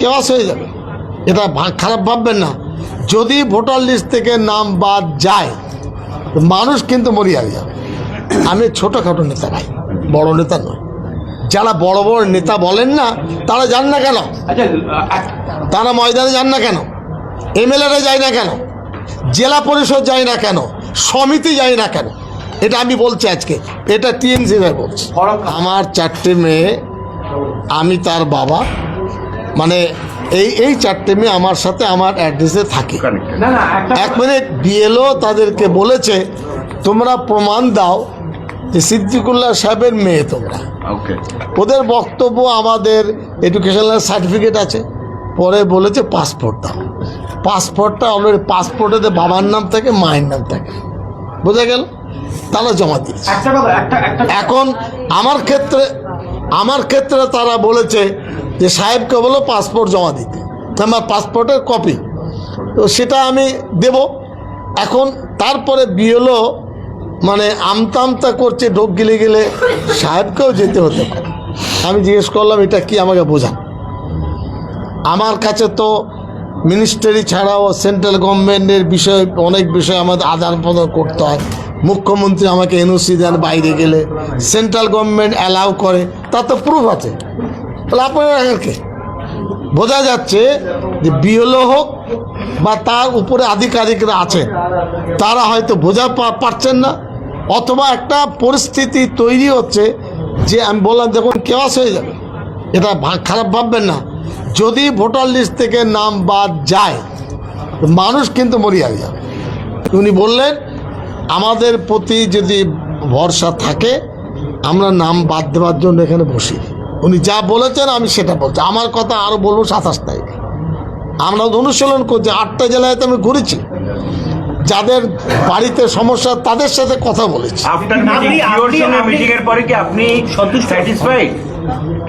Chaos হয়ে যাবে। এটা খারাপ ভাববেন না। যদি ভোটার লিস্ট থেকে নাম বাদ যায় মানুষ কিন্তু মরিয়া যাবে। আমি ছোটোখাটো নেতা নাই বড় নেতা নয় যারা বড় বড় নেতা বলেন না তারা যান না কেন? আচ্ছা তারা ময়দানে যান না কেন? এমএলএরা যায় না কেন? জেলা পরিষদ যায় না কেন? সমিতি যায় না কেন? এটা আমি বলছি আজকে। এটা টিএমসি ভাই বলছি আমার চারটে মেয়ে আমি তার বাবা মানে এই এই চারটে মেয়ে আমার সাথে আমার অ্যাড্রেসে থাকে। এক মিনিট বিএলও তাদেরকে বলেছে তোমরা প্রমাণ দাও যে সিদ্দিকুল্লাহ সাহেবের মেয়ে তোমরা। ওদের বক্তব্য আমাদের এডুকেশনাল সার্টিফিকেট আছে। পরে বলেছে পাসপোর্ট দাও। পাসপোর্টটা অলরেডি পাসপোর্টে বাবার নাম থাকে মায়ের নাম থাকে। বোঝা গেল? তারা জমা দিয়েছে। এখন আমার ক্ষেত্রে আমার ক্ষেত্রে তারা বলেছে যে সাহেবকে বলো পাসপোর্ট জমা দিতে। আমার পাসপোর্টের কপি তো সেটা আমি দেব। এখন তারপরে বিয়েলো মানে আমতা আমতা করছে, ঢোক গিলে গেলে সাহেবকেও যেতে হতে পারে। আমি জিজ্ঞেস করলাম, এটা কি আমাকে বোঝান? আমার কাছে তো মিনিস্ট্রি ছাড়াও সেন্ট্রাল গভর্নমেন্টের বিষয়ে, অনেক বিষয় আমাদের আদান প্রদান করতে হয়। মুখ্যমন্ত্রী আমাকে এনওসি দেন বাইরে গেলে। সেন্ট্রাল গভর্নমেন্ট অ্যালাউ করে। তার তো প্রুফ আছে। তাহলে আপনারা কে বোঝা যাচ্ছে যে বিএলও হোক বা তার উপরে আধিকারিকরা আছেন, তারা হয়তো বোঝা পারছেন না। অথবা একটা পরিস্থিতি তৈরি হচ্ছে যে আমি বললাম, দেখুন কেওয়াস হয়ে যাবে। এটা খারাপ ভাববেন না। যদি ভোটার লিস্ট থেকে নাম বাদ যায়, মানুষ কিন্তু মরিয়া যাবে উনি বললেন, আমাদের প্রতি যদি ভরসা থাকে আমরা নাম বাদ দেওয়ার জন্য এখানে বসি। উনি যা বলেছেন আমি সেটা বলছি। আমার কথা আরও বলব সাতাশ তারিখে। আমরা অনুশীলন করছি আটটা জেলায় তো আমি ঘুরেছি। যাদের বাড়িতে সমস্যা তাদের সাথে কথা বলেছি।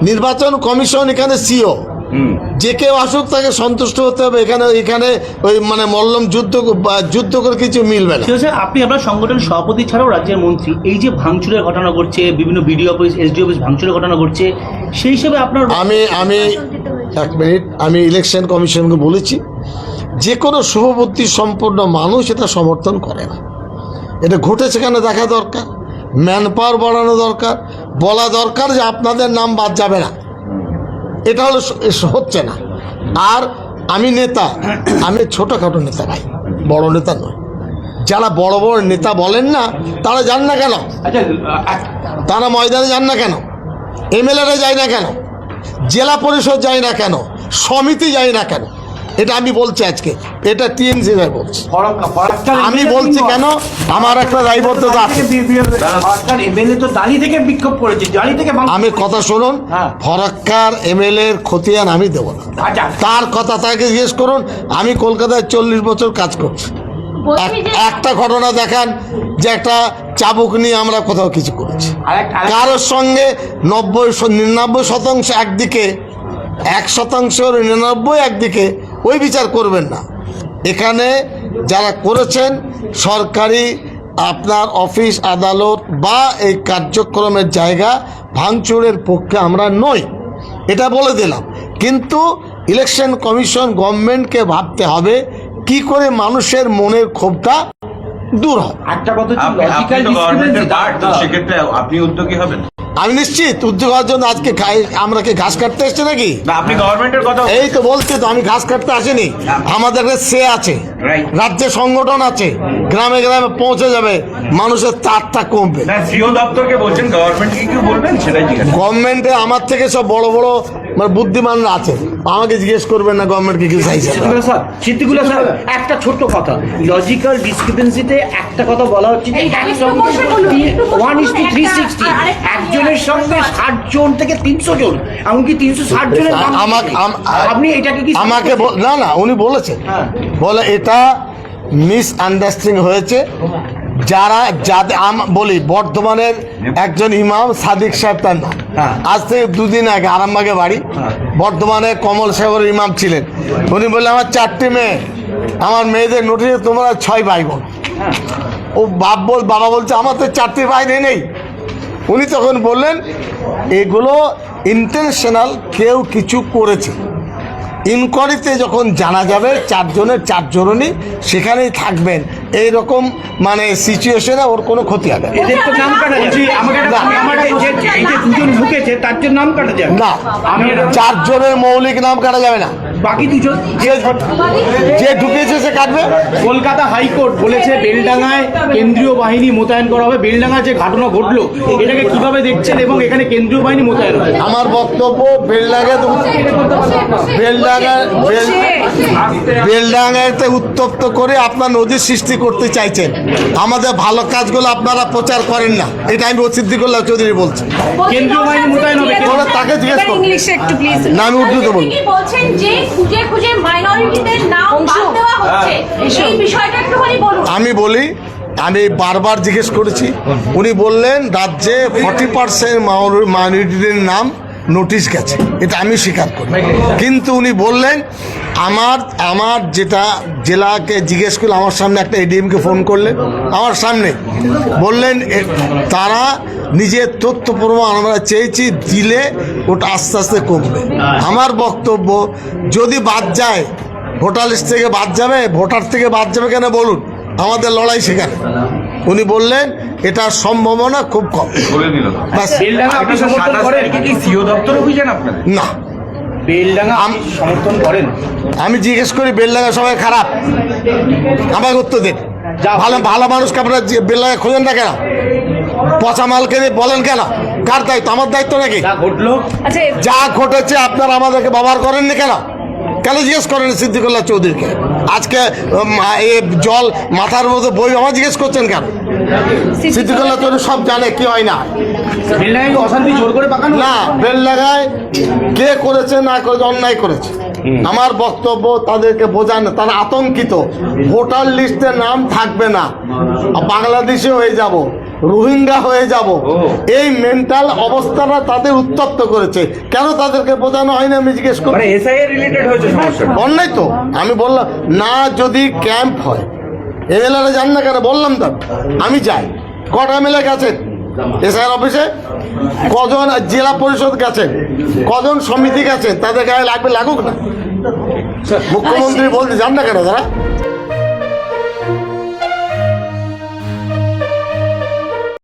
নির্বাচন কমিশন এখানে সিও যে কেউ আসুক তাকে সন্তুষ্ট হতে হবে। এখানে এখানে ওই মানে মল্লম যুদ্ধ বা যুদ্ধ করে কিছু মিলবে না। ঠিক আছে আপনি আপনার সংগঠন সভাপতি ছাড়াও রাজ্যের মন্ত্রী এই যে ভাঙচুরের ঘটনা ঘটছে বিভিন্ন বিডিও অফিস এসডি অফিস ভাঙচুরের ঘটনা ঘটছে সেই হিসেবে আপনার আমি আমি এক মিনিট আমি ইলেকশন কমিশনকে বলেছি যে কোনো শুভবুদ্ধি সম্পন্ন মানুষ এটা সমর্থন করে না। এটা ঘটেছে কেন দেখা দরকার? ম্যান পাওয়ার বাড়ানো দরকার। বলা দরকার যে আপনাদের নাম বাদ যাবে না। এটা হলো হচ্ছে না। আর আমি নেতা আমি ছোটোখাটো নেতা ভাই বড় নেতা নয় যারা বড় বড় নেতা বলেন না তারা যান না কেন? আচ্ছা তারা ময়দানে যান না কেন? এমএলএরা যায় না কেন? জেলা পরিষদ যায় না কেন? সমিতি যায় না কেন? এটা আমি বলছি আজকে। এটা টিএমসি ভাই বলছি। আমি বলছি কেন? আমার একটা দায়বদ্ধতা আছে। আমি কথা শুনুন। হ্যাঁ। ফরাক্কার এমএলএ এর খতিয়ান আমি দেবো না। আচ্ছা। তার কথা তাকে জিজ্ঞেস করুন আমি কলকাতায় চল্লিশ বছর কাজ করছি। এক- একটা ঘটনা দেখান যে একটা চাবুক নিয়ে আমরা কোথাও কিছু করেছি। কারোর সঙ্গে নব্বই নিরানব্বই শতাংশ একদিকে এক শতাংশ নিরানব্বই একদিকে ওই বিচার করবেন না। এখানে যারা করেছেন সরকারি আপনার অফিস আদালত বা এই কার্যক্রমের জায়গা ভাঙচুরের পক্ষে আমরা নই। এটা বলে দিলাম। কিন্তু ইলেকশন কমিশন গভর্নমেন্টকে ভাবতে হবে কি করে মানুষের মনের ক্ষোভটা দূর হয় একটা কথা সেক্ষেত্রে আপনি উদ্যোগী হবেন। আমি নিশ্চিত উদ্যোগ হওয়ার জন্য আজকে আমরা কি ঘাস কাটতে এসছে নাকি? আপনি গভর্নমেন্টের কথা এই তো বলছি তো আমি ঘাস কাটতে আসিনি। আমাদের একটা সে আছে। রাজ্যে সংগঠন আছে। গ্রামে গ্রামে পৌঁছে যাবে। মানুষের তারটা কমবে। দপ্তরকে বলছেন গভর্নমেন্টকে কি বলবেন? সেটাই গভর্নমেন্টে আমার থেকে সব বড় বড় মানে বুদ্ধিমানরা আছে। আমাকে জিজ্ঞেস করবেন না গভর্নমেন্ট কি কি চাইছে। স্যার সিদ্দিকুল্লাহ স্যার একটা ছোট্ট কথা। লজিক্যাল ডিসক্রিপেন্সিতে একটা কথা বলা হচ্ছে যে one is to three sixty একজনের সঙ্গে ষাট জন থেকে তিনশো জন এমনকি তিনশো ষাট জনের আমাকে আপনি এটাকে কি আমাকে না না উনি বলেছেন। হ্যাঁ। বলে এটা মিস আন্ডারস্ট্যান্ডিং হয়েছে। যারা যাদের বলি বর্ধমানের একজন ইমাম সাদিক সাহেব তার নাম। হ্যাঁ। আজ থেকে দুদিন আগে আরামবাগে বাড়ি। হ্যাঁ। বর্ধমানে কমল সাহেবের ইমাম ছিলেন। উনি বললেন আমার চারটি মেয়ে আমার মেয়েদের নোটিশে তোমরা ছয় ভাই বোন। হ্যাঁ। ও বাপ বল বাবা বলছে আমার তো চারটি ভাই নেই নেই। উনি তখন বললেন, এগুলো ইন্টেনশনাল কেউ কিছু করেছে। ইনকোয়ারিতে যখন জানা যাবে, চারজনের চারজনই সেখানেই থাকবেন। এই রকম মানে সিচুয়েশনে ওর কোনো ক্ষতি হবে না। এদের তো নাম কাটা যাবে আমাকে একটা- না, আমার যে- যে- এই যে দুজন ঢুকেছে তার জন্য নাম কাটা যাবে না। চারজনের মৌলিক নাম কাটা যাবে না। বাকি দুজন? যে যে ঢুকেছে সে কাটবে। কলকাতা হাইকোর্ট বলেছে বেলডাঙ্গায় কেন্দ্রীয় বাহিনী মোতায়েন করা হবে। বেলডাঙ্গায় যে ঘটনা ঘটলো এটাকে কীভাবে দেখছেন এবং এখানে কেন্দ্রীয় বাহিনী মোতায়েন হবে? আমার বক্তব্য বেলডাঙ্গে বেলডাঙ্গা বেলডাঙ্গাতে উত্তপ্ত করে আপনার নদীর সৃষ্টি করতে চাইছেন। আমাদের ভালো কাজগুলো আপনারা প্রচার করেন না। এটা আমি সিদ্দিকুল্লাহ চৌধুরী বলছি। তাকে জিজ্ঞেস করুন। না, আমি উর্দুতে বলব। তিনি বলছেন যে খুঁজে খুঁজে মাইনরিটিদের নাম বাদ দেওয়া হচ্ছে? এই বিষয়টা একটুখানি বলুন। আমি বলি আমি বারবার জিজ্ঞেস করেছি। উনি বললেন রাজ্যে ফর্টি পার্সেন্ট মাইনরিটিদের নাম নোটিশ গেছে। এটা আমি স্বীকার করি। কিন্তু উনি বললেন, আমার আমার যেটা জেলাকে জিজ্ঞেস করলে, আমার সামনে একটা এডিএমকে ফোন করলেন। আমার সামনে বললেন তারা নিজের তথ্য প্রমাণ আমরা চেয়েছি, দিলে ওটা আস্তে আস্তে কমবে। আমার বক্তব্য, যদি বাদ যায়, ভোটার লিস্ট থেকে বাদ যাবে, ভোটার থেকে বাদ যাবে কেন বলুন? আমাদের লড়াই সেখানে। উনি বললেন এটার সম্ভাবনা খুব কম। বলে দিল। ব্যাস। বেলডাঙ্গা আপনি সমর্থন সাতাশ করেন তারিখে। কি সিও দপ্তর অভিযান আপনাদের? না। আমি জিজ্ঞেস করি বেলডাঙ্গা সবাই খারাপ? আমাকে উত্তর দিন। ভালো ভালো মানুষকে আপনারা যে বেলডাঙ্গা খোঁজেন না কেন? পচা মালকে বলেন কেন? কার দায়িত্ব? আমার দায়িত্ব নাকি? যা আচ্ছা যা ঘটেছে আপনারা আমাদেরকে ব্যবহার করেননি কেন? কেন জিজ্ঞেস করেন সিদ্দিকুল্লাহ চৌধুরীকে। আজকে এ জল মাথার মধ্যে বই আমার জিজ্ঞেস করছেন কেন? সিদ্দিকুল্লাহ চৌধুরী সব জানে কি হয় না। না বেল লাগায় কে করেছে না করেছে অন্যায় করেছে। আমার বক্তব্য তাদেরকে বোঝানো তারা আতঙ্কিত। ভোটার লিস্টে নাম থাকবে না। বাংলাদেশে হয়ে যাব। রোহিঙ্গা হয়ে যাব। এই মেন্টাল অবস্থাটা তাদের উত্তপ্ত করেছে। কেন তাদেরকে বোঝানো হয়নি আমি জিজ্ঞেস করি? মানে এসআই এর রিলেটেড হয়েছে সমস্যা অন্যায় তো। আমি বললাম না যদি ক্যাম্প হয় এমএলএরা যান না কেন? বললাম তো। আমি যাই। কটা এমএলএ গেছেন? এসআইয়ের অফিসে কজন জেলা পরিষদ গেছেন? কজন সমিতি গেছেন? তাদের গায়ে লাগবে লাগুক না। মুখ্যমন্ত্রী বলতে যান না কেন তারা?